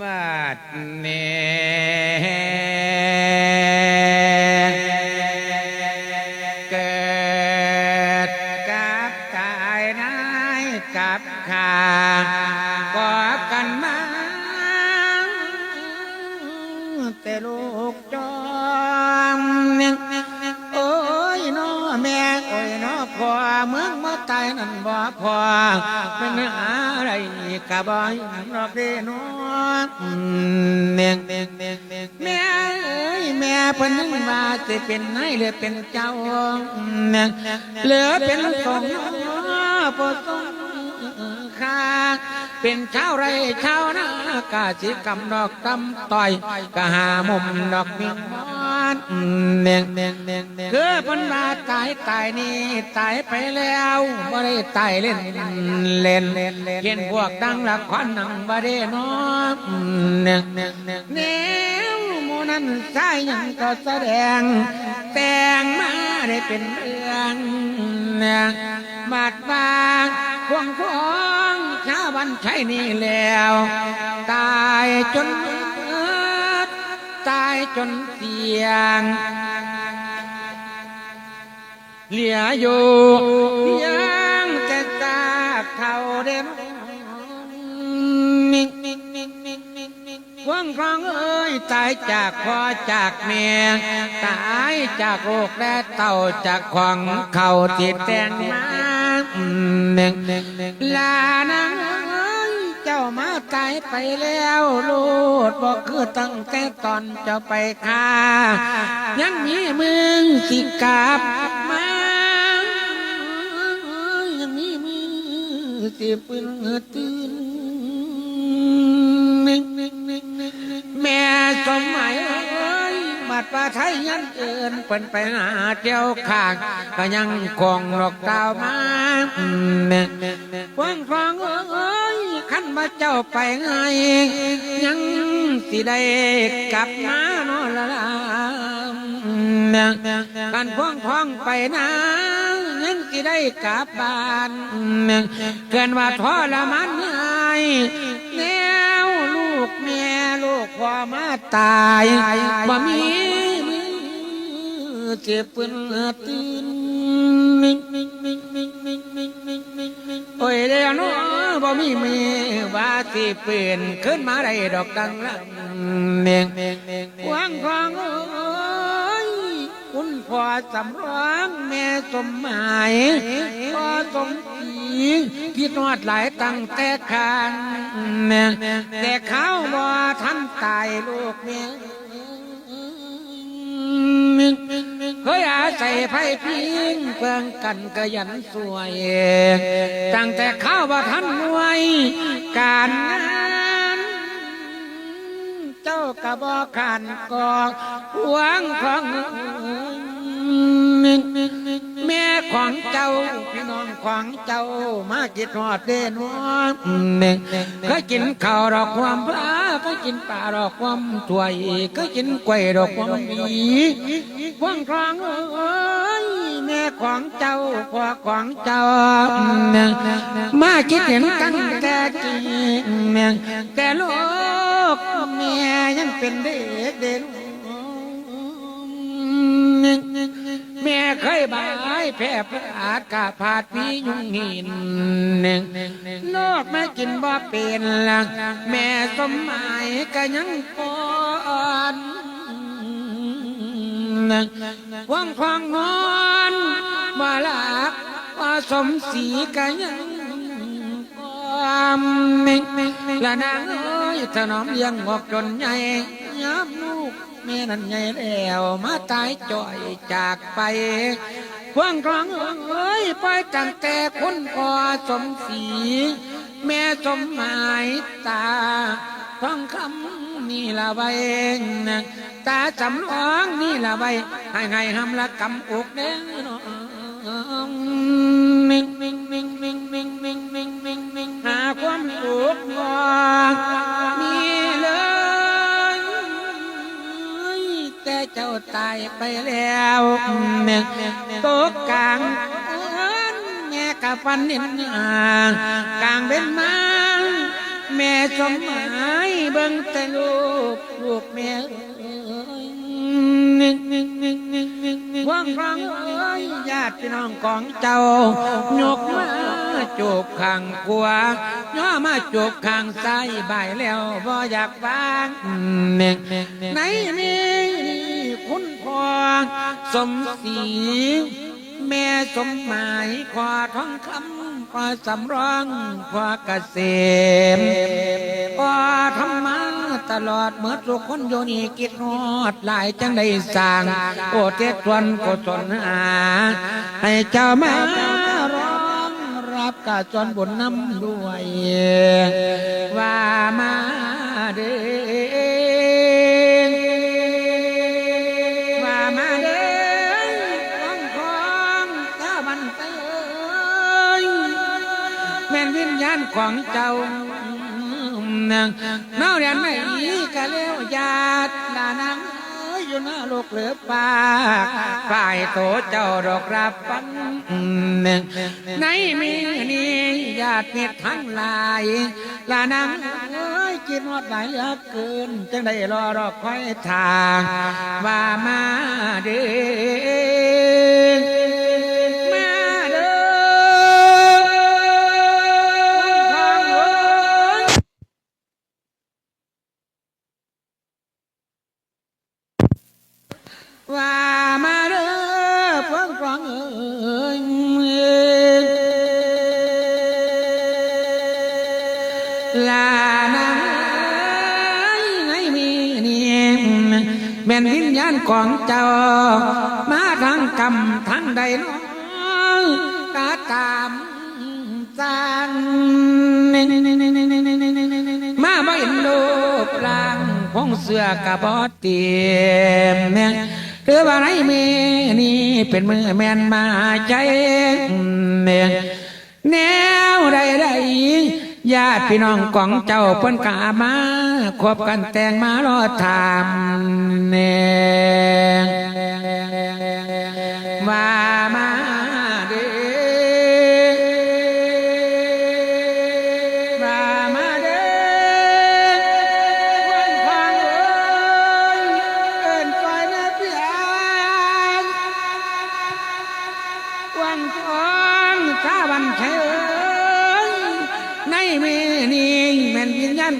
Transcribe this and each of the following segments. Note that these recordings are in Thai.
บัดเนเกิดกับกายนายกับขาก่อกันมาแต่ลูกจอมโอ้ยน้อแม่โอ้ยน้อพ่อเมืองมาตายนั่นบ่พอเป็นอะไรกะบ่ยังรอกเด้น้อ อืมเนียงเนียงเนียงเนียงแม่เอ้ยแม่เพิ่นยังว่าจะเป็นนายหรือเป็นเจ้าอืมเนียเหลือเป็นสองน้อบ่ต้องค่าเป็นชาวไรชาวนากาสิกำดอกตำต่อยกะหามุมดอกมีมอนเนียง เนียงเนียงเนียงคือพันมาตายตายนี่ตายไปแล้วบ่ได้ตายเล่นเล่นเล่นเห็นพวกดังละครนังบ่ได้นอนเนียงเนียงเนียงแนวหมูนั้นใช่ยังก็แสดง แต่งมาได้เป็นเรื่องเนี่ยบาดบางพวงพวงชาวบ้านใช่นี่แล้ว ตายจน ตายจนเสียง เหลืออยู่เพียังแต่ซาเท่าเดิมควงครองเอ้ยตายจากพ่อจากแม่ตายจากโรคและเต่าจากของเข่าติดแตงมาหนึ่งลานางเอ้ยเจ้ามา ตายไปแล้วลูดบอกคือตั้งแต่ตอนเจ้าไปฆ่ายังมีมึงสิกลับมายังมีมือสิปืนตื่นแม่สมัยเอ้ยบัดประไทยยังเกินเป็นไปหาเที่ยวข้างก็ยังคงหลอกดาวมาฟังฟังเอ้ย มาเจ้าไปไงยังสิได้กลับมาโนอนละลากันพ้องพ้องไปนะยังสิได้กลับบ้านเกินว่าทรมานไงแนวลูกแม่ลูกพ่อมาตายบ่มีมือเจ็บปืนตื่น โอ้ยเดี๋ยวน้อบ่มีมือว่าสิเปลี่ยนขึ้นมาได้ดอกดังละเนียงกวางควางเอ้ยคุณพ่อสำรองแม่สมหมายพ่อสมศรีพี่นวดหลายตั้งแต่คางเนี่ยแต่เขาบ่ทันตายลูกเมีย เคยอาศัยไพ่พิงเพื่องกันกระยันสวย ตั้งแต่ข้าบ่ทันรวยการงานเจ้ากระบอกขันกอกหวงของ แม่ของเจ้าพี่น้องของเจ้ามากินหอดเด่นวันก็กินข้าวดอกความพระก็กินปลาดอกความถวยก็กินกล้วยดอกความมีหวงครองเอ้ยแม่ของเจ้าพ่อของเจ้ามาคิดเห็นกันแต่กี่แต่ลูกแม่ยังเป็นเด็กเด่น แม่เคยบายแพ้พระอาจกาผาดพียุงหินนอกแม่กินบ่เป็นละแม่สมหมายก็ยังปอนว่างควางนอนมาลักว่าสมศรีก็ยังความละนางเอ้ยถนอมยังงอกจนใหญ่ย้ำ แม่นั้นใหญ่แล้วมาตายจ่อยจากไปกว้างกลางเอ้ยไปตั้งแต่คนณพ่อสมศรีแม่สมหมายตาท้องคำนี่ละใบนะตาจำลองนี่ละใบให้ไงทำละกำอกเด้อหาความอกงอ แต่เจ้าตายไปแล้วแม่ตกกลางแม่กับฟันนินกลางเป็นมาแม่สมหมายเบิ่งแต่ลูกลูกแม่เอ้ยว่างฟังเอ้ยญาติพี่น้องของเจ้ายกมาจูบข้างขวาย่อมาจูบข้างซ้ายบ่ายแล้วบ่อยากฟังไหนมี สมศรีแม่สมหมายขอทองคำขอสำรองขอเกษมขอธรรมะตลอดเมื่อทุกคนโยนีกิจฮอดหลายจังได้สร้างโอเทศทวนกุศลหาให้เจ้ามาร้องรับกาจนบุญน้ำด้วยว่ามาเด้อ ม่นวิญญาณของเจ้าเน่าเรียนไม่อีกะเลี้ยวญาติลานางอยู่หน้าโลกเหลือปากฝ่ายโตเจ้าดอกรับฟันในมีนี่ญาติเพียทั้งหลายลานางเอ้ยกินหอดหลายเหลือเกิน จังได้รอรอคอยทางว่ามาเด้อ ม่นของเจ้า มาทางกรรมทางใดน้องตาตามสร้างมาบ่เห็นรูปร่างของเสือกะบอเตียมเนี่ยหรือว่าไรเมนี่เป็นมือแมนมาใจเนี่ยแนวใดใด ญาติพี่น้องของเจ้าเพิ่นกามาควบกันแต่งมารอถามเนี่ย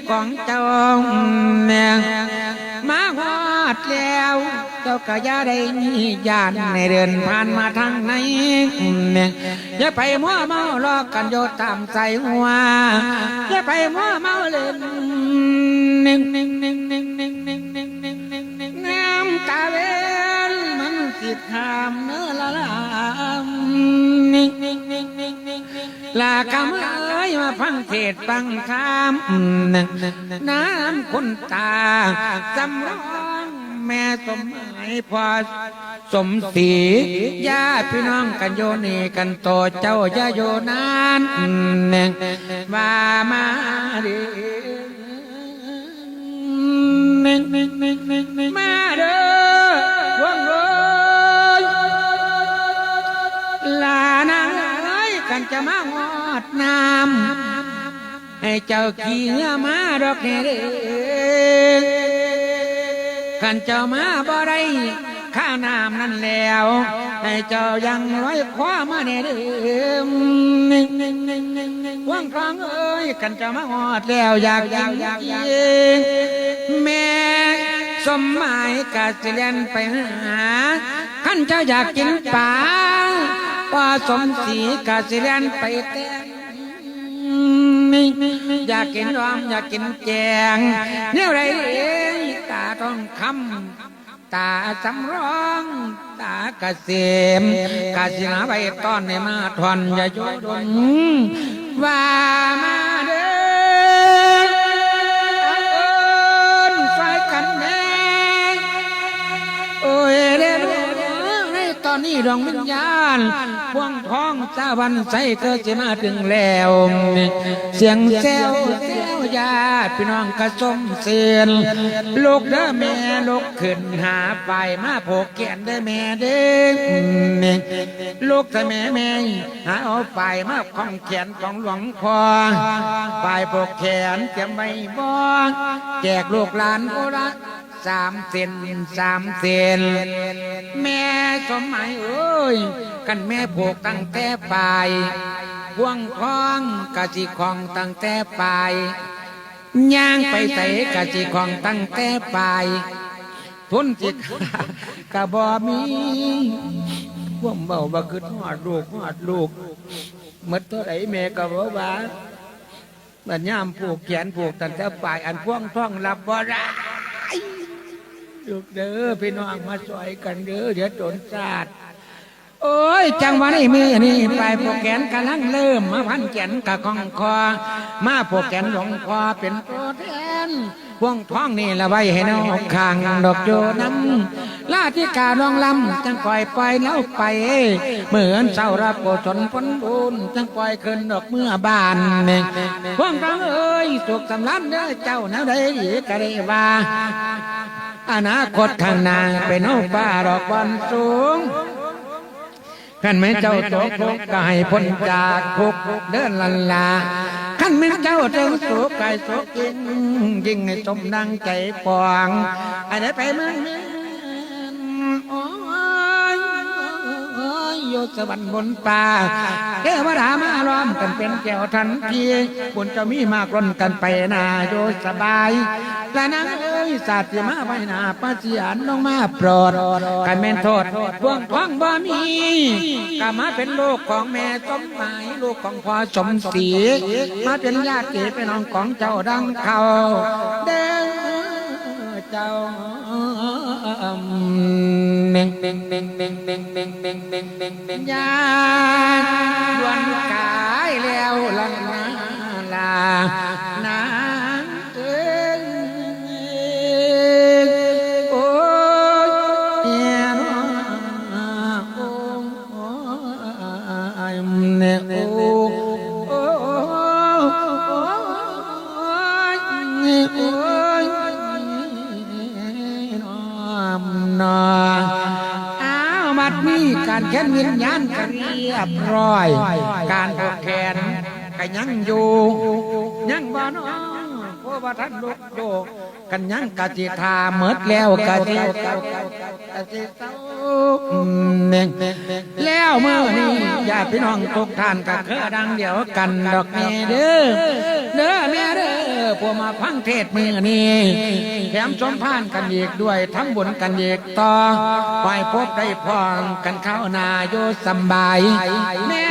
ของเจ้าเนี่มาฮอดแล้ว เจ้าก็ย่าได้มีญาณในเดินผ่านมาทางไหนเนี่ยอย่าไปมัวเมาลอกกันโยตามใจหัวอย่าไปมัวเมาเล่นหนึ่งหนึ่งหนึ่งหนึ่งหนึ่งหนึ่งหนึ่งหนึ่งหนึ่งหนึ่งน้ำตาเวนมันติดหามเนื้อละลามนิ่งนิ่งนิ่งนิ่งนิ่งนิ่งลากำเอ้ยม ฟังเทศฟังคำน้ำคุณตาจำรองแม่สมหมายพอสมศรีญาติพี่น้องกันโยนีกันโตเจ้าอย่าโยนานมามาดีมาเด้อวงเอ้ยลานา กันจะมาหอดน้ำให้เจ้าขี่เงือมาดอกแน่เด้อกันเจ้ามาบ่ได้ข้าน้ำนั่นแล้ว ให้เจ้ายังร้อยคว้ามาแน่เด้อว่างครางเอ้ยกันเจ้ามาหอดแล้วอยากอยากอยากอยากแม่สมหมายกาสิเลียนไปหาขันเจ้าอยากกินปลา ว่าสมศรีกาสิเลียนไปแต่งอยากกินรอมอยากกินแจงเนี่ยไรเอ้ยตาต้องคำตาสำร้องตาเกษมกาสินาไปต้อนในมาทอนอย่าโยดนว่ามา อนนี้ดวงวิญญาณพวงทองเจ้าวันใสเกิดจะมาถึงแล้ว เสียงแซวแซวญาพี่น้องกระสมเสือนลูกเด้อแม่ลูกขึ้นหาไปมาโผกแขนเด้อแม่เด้อลูกถ้าแม่แม่หาเอาไปมาของแขนของหลวงพ่อไปโผกแขนเตรียมไว้บ่แจกลูกหลานโอละ สามเซนสามเซนแม่สมัยเอ้ย กันแม่ผูกตั้งแต่ปลายพ่วงคล้องกะจิของตั้งแต่ปลายย่างไปใส่กะจิของตั้งแต่ปลายทุนจิตกะบ่มีพ่วงเบาบ่คือหอดลูกหอดลูกหมดเท่าไหรแม่ก็บอกว่ามันย่ามผูกแขนผูกตั้งแต่ปลายอันพ่วงท้องรับบ่ได้ ลูกเด้อพี่น้องมาช่วยกันเด้อเดี๋ยวโดนสาดโอ้ย จังหวะนี้มือนี่ไปโปรแกนกำลังเริ่มมาพันแขนกับกองคอ มาโปรแกนหลวงคอเป็นตัวแทนพวงท้องนี่ละไว้ให้น้องข้างดอกโยน้ำลาที่กาลองลำจังปล่อยปล่อยแล้วไป เหมือนเศร้ารับโกศลผลบุญจังปล่อยขึ้นดอกเมื่อบานเนี่ยพวงท้องเอ้ยสุขสำลันเด้อเจ้าแนวใดดีก็ได้ว่า อนาคตข้างหน้าเป็นโอฟ้าดอกบอลสูงขันแม่เจ้าตกทุกข์กายพ้นจากทุกเดินลันลาขันแม่เจ้าถึงสุขกายสุขยิ่งยิ่งให้สมดังใจปองอันไรไปมือง สวรรค์บนป่าเทวดามาล้อมกันเป็นแก้วทันทีบุญเจะมีมากล้นกันไปนาโยสบายและนางเอ้ยสัตว์ที่มาไว้หน้าปัจจิอันลงมาโปรดกันแม่นโทษพวงท้องบ่มีกามาเป็นลูกของแม่สมหมายลูกของพ่อสมศรีมาเป็นญาติเป็นน้องของเจ้าดังเขาเด้อเจ้า เน่งเน่งเน่งเน่งเน่งเน่งเน่งเน่งเน่งเน่งยาดวนกายแล้วลันนาลาีการแค้นวิญญาณกเรียบร้อย การผูกแขนก็ยังอยู่ยังบ่เนาะเพราะว่าท่านลุกโยกกันยังกะจิทาเมดแล้วกะจิเจ้ากะจิเจ้าอืมเน่งแล้วเมื่อนี้ญาติพี่น้องทุกท่านก็คือดังเดียวกันดอกแม่เด้อเด้อแม่เด้อ พวกมาพังเทศมือนี้แถมสมพานกันอีกด้วยทั้งบุญกันอีกต่อไปพบได้พองกันเข้านาโยสบาย แม่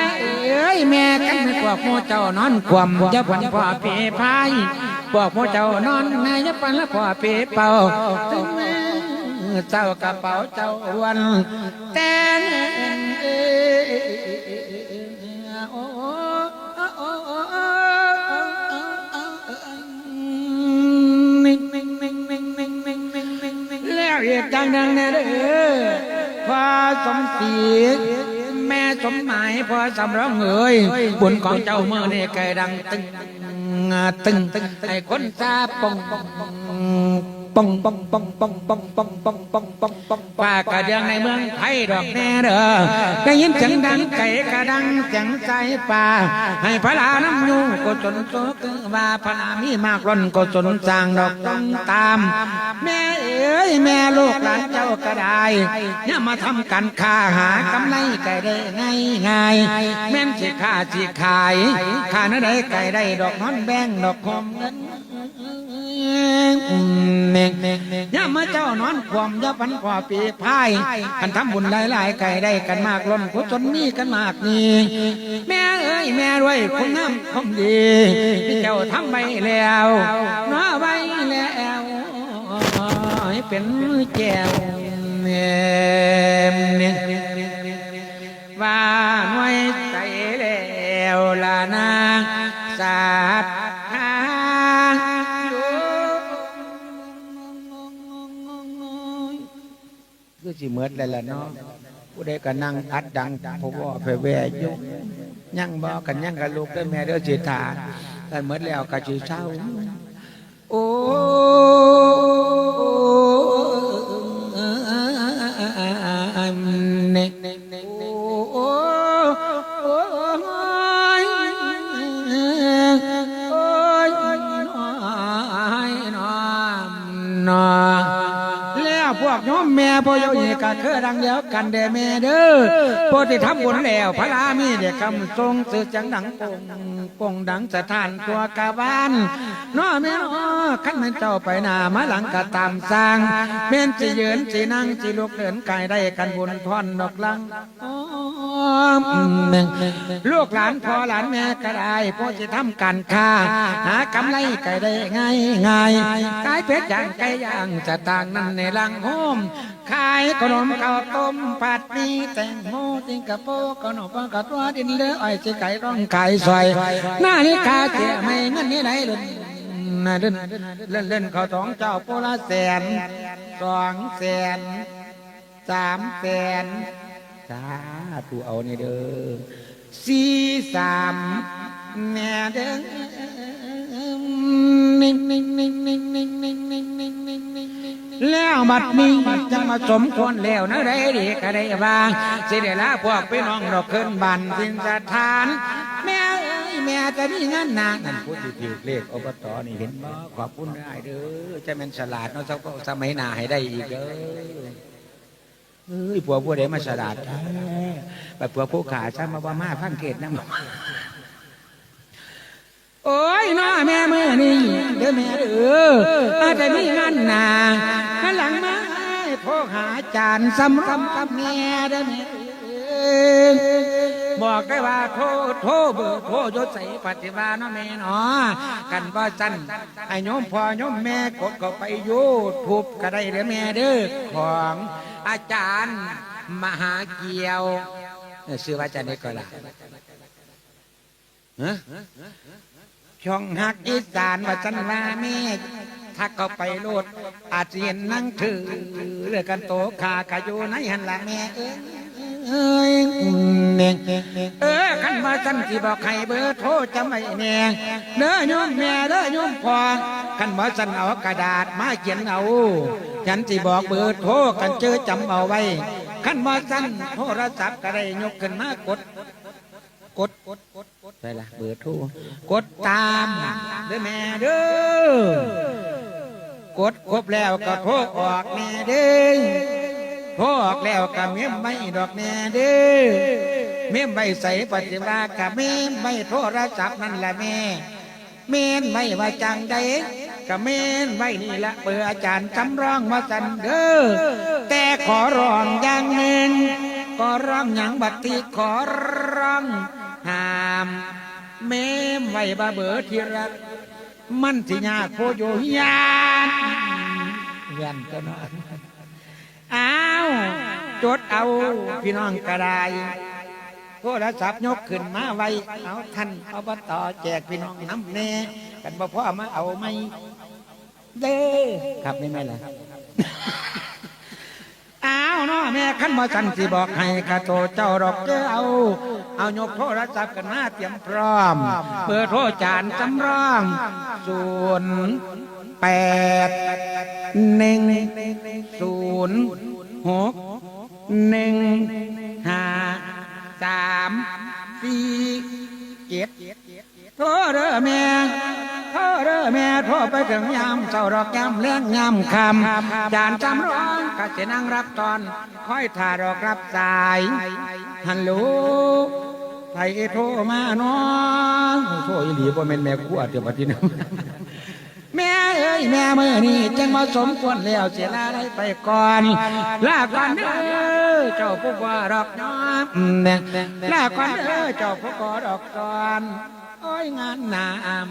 เอ้ยแม่กันไม่พวกโมเจ้านอนความจะผันพ่อเพพายบอกพ่อเจ้านอนนายปันละพ่อเปเป่าถึงแม่เจ้ากระเป๋าเจ้าอ้วนแต่ง จังดังแน่เด้อพ่อสมศรีแม่สมหมายพ่อสำรองเอ๋ยบุญของเจ้าเมื่อนี่ไก่ดังตึงตึงให้คนซาปงปง ปองปองปองปองปองปองปองปองปองปองปองป่ากระเดียงในเมืองไทยดอกแน่เด้อได้ยินเสียงดังไก่กระดังเสียงใจป่าให้พระลาน้ำยูก็จนโตคือว่าพระลามีมากล้นก็จนจางดอกต้องตาม แม่เอ้ยแม่ลูกหลานเจ้าก็ได้เนี่ยมาทำกันค้าหากำไรไก่ได้ง่ายง่ายแม่นสิค้าสิขายค้านั้นได้ไก่ได้ดอกนอนแบงดอกคมเงิน ย่ามาเจ้านอนความย่าพันขวาปีพายกันทำบุญหลายๆไก่ได้กันมากล้นกุศลนี่กันมากนี่แม่เอ้ยแม่รวยคงน้ำคงดีที่เจ้าทำไปแล้วน้อไว้แล้วเป็นแก้วเนี่ยว่าหน่วยใจแล้วละนางสา สิเมื่อไรล่ะเนาะผู้ใดก็นั่งอัดดังผมว่าไปแวยุยั่งบ่กันยั่งกันลูกได้แม่ด้วยจิตฐาแต่เมื่อแล้วกับจีเศร้าโอ้ อกน้อมแม่พ่อยาวเอกะคือดังเดียว กันเด้อแม่เด้อพอที่ทำบุญแล้วพระรามีเด็กคำทรงสือจังดังปงปงดังสถานตัวกาบานน้อแม่น้อขันมันเจ้าไปหน้ามาหลังก็ตามสร้างเม่นสิยืนสินั่งสิลุกเดินกายได้กันบุญพรดอกลังลูกหลานพ่อหลานแม่ก็ได้พ่อจะทำการค้าหากำไรก็ได้ง่ายง่ายขายเป็ดย่างไก่ย่างจะต่างนั่นในลังโฮม ขายขนมข้าวต้มผัดหมีแตงโมสิงคโปร์ขนมปังกะตัวดินเลืออ้อยสิไก่ร้องขายซอยหน้านี้กาเจียไม่เงินนี่ไหนเลยน่ะเล่นเล่นเล่นเขาสองเจ้าโปละแสนสองแสนสามแสนสาธุเอานี่เด้อสี่สามแม่เด้อ แล้วบัดนี้จะมาสมควรแล้วนะได้ดีก็ได้บ้างสิเดละพวกพี่น้องเราขึ้นบันสินสถาน แม่เอ้ยแม่จะนี่งั้นนะนั่นพูดถือเลขอบตนี่เห็นบ่ขอบคุณได้เด้อจะเป็นฉลาดเนาะเจ้าก็สมัยหน้าให้ได้อีกเด้อเอ้ยผัวผู้ใดมาฉลาดแท้แบบผัวผู้ขาช่างมาว่ามาพังเกตนะโอ้ยน้อแม่มือน ออาจจะมีงานหนาข้าหลังมาโทรหาจานสำรำกับแม่เด้อแม่เอ้ยบอกได้ว่าโทรโทรเบอร์โทรยศใส่ปฏิบัตินาะแม่นาะกันว่าจันไอ้โยมพ่อโยมแม่กดก็ไปยูทูบก็ได้เด้อแม่เด้อของอาจารย์มหาเกียวเอ้อชื่อว่าอาจารย์นี่ก็ล่ะฮะช่องหักอีสานว่าจันว่าแม่ ถ้าเขาไปโลด อาจจะเห็นนั่งถือเรือกันโตขากะอยู่ในหันละแม่เอ้ยเอ้ยเน่งเออขันมาจันที่บอกให้เบอร์โทรจะไม่แน่เด้อโยมแม่เด้อโยมพอขันมาจันเอากระดาษมาเขียนเอาฉันที่บอกเบอร์โทรกันเจอจำเอาไว้ขันมาจันโทรศัพท์ก็ได้ยกขึ้นมากดกดกดกดกดได้ละเบอร์โทรกดตามเด้อแม่เด้อ กดครบแล้วก็โทรออกแม่เด้อโทรออกแล้วกับเมียมไม่ดอกแม่เด้อเมียมไม่ใส่ปฏิบัติกับเมียมไม่โทรศัพท์นั่นแหละแม่เมียนไม่ว่าจังใดกับเมียนไว้นี่ละเปิดอาจารย์จำร้องมาสันเด้อแต่ขอร้องอย่างหนึ่งขอร้องอย่างบัดทีขอร้องห้ามเมียมไว้บาเบอร์ที่รักมันสิยากโพโยยา นยันก็นอนอ้าวจดเอาพี่น้องกระไดโทรศัพท์ยกขึ้นมาไว้ เอาท่านอบตแจกพี่น้องน้ำแน่กันบ่พ่อมาเอาไหมเด้อครับนี่ไหมล่ะอ้าวเนาะแม่ขันบ่สันสิบอกให้กระโตเจ้าดอกเจ้าเอาเอายกโทรศัพท์กันมาเตรียมพร้อม เปิดโทรจานจำรองศูน แปดหนึ่งศูนย์หกหนึ่งห้าสามสี่เจ็ดโทรเด้อแม่โทรเด้อแม่โทรไปถึงยามเจ้าดอกยามแรงยามคำจานจำร้องก็จะนั่งรับตอนค่อยถ่าดอกรับสายฮัลโหลไทยโทรมาเนาะโทรอีหลีบ่แม่นแม่ครัวเดี๋ยวบัดนี้นะ แม่เอ้ยแม่เมื่อนี้จังมาสมควรแล้วเสียลาได้ไปก่อนลาก่อนเด้อเจ้าผู้ว่าดอกน้อมลาก่อนเด้อเจ้าผู้ว่าดอกก่อนโอ้ยงานหนาม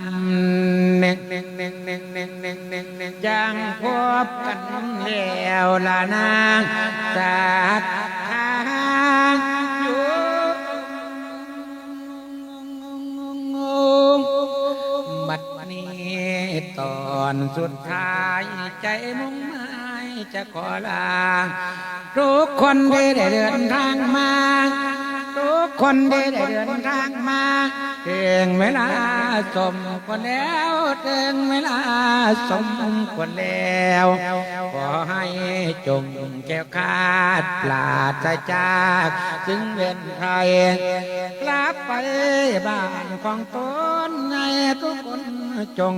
เน่งเน่งเน่งเน่งเน่งเน่งเน่งเน่งจังพบกันแล้วล่ะนางจาก อนสุดท้ายใจมุ่งหมายจะขอลา ทุกคนที่ได้เดินทางมา คนได้เดินทางมาถึงเวลาสมควรแล้วถึงเวลาสมควรแล้ว ขอให้จงแก้วคาดปราศจากจึงเป็นไทยกลับไปบ้านของตนให้ทุกคนจง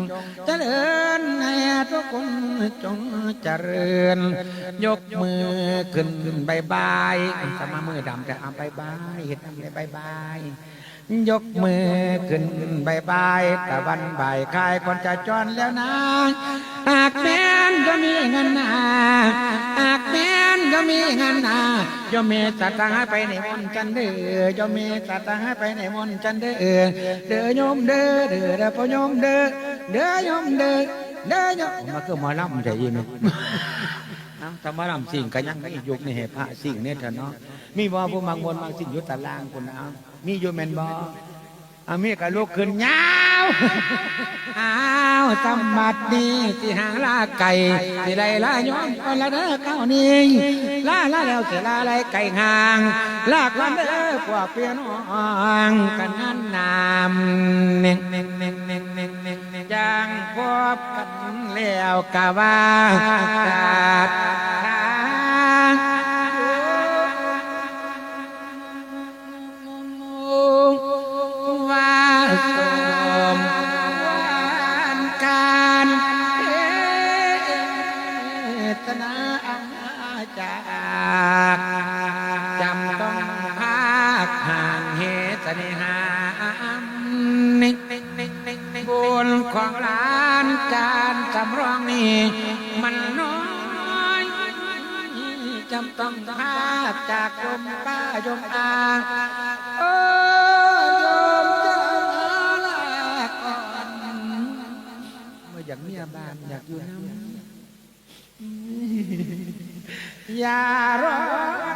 เจริญให้ทุกคนจงเจริญ ยกมือขึ้นบายบายสมามือดำจะเอาบายบายเห็นทำเลยบายบายยกมือขึ้นบายบายตะวันบ่ายคลายคนจะจรแล้วนะหากแม้นก็มีเงินนาหากแม้นก็มีเงินนาโยมเมตตาให้ไปในมนต์จันเด้อโยมเมตตาให้ไปในมนต์จันเด้อเด้อโยมเด้อเด้อเด้อพ่อโยมเด้อเด้อโยมเด้อเด้อโยมมาคือหมอลำใจยิน เอาธรรมรำสิ่งกันยังไม่ยุคในเหตุพระสิ่งเนี่ยเถอะเนาะมีบ่ผู้มังมนมังสิ่งยุตตารางคุณเอามีอยู่แมนบ่อามีกับลูกขึ้นยาวอ้าวสมบัติดีที่หางลาไก่ที่ไรลาย้อนเอาละเด้อเก้านี้ลาลาแล้วเสียลาไรไก่หางลากวันเด้อพวกเพียน้องกันนั้นนามเน่งเน่งเน่งเน่งเน่งเน่งเน่งจางพบกัน แล้วกะว่าจากทางว่าสมวานการเทตนาจากจำต้องพากห่างเหตุน่หา บุญของหลานการสำรองนี่มันน้อยจำต้องพาจากยมป้ายมอาโอ้ยมจะลาก่อนเมื่ออยากเมียบ้านอยากอยู่น้ำอย่าร้อ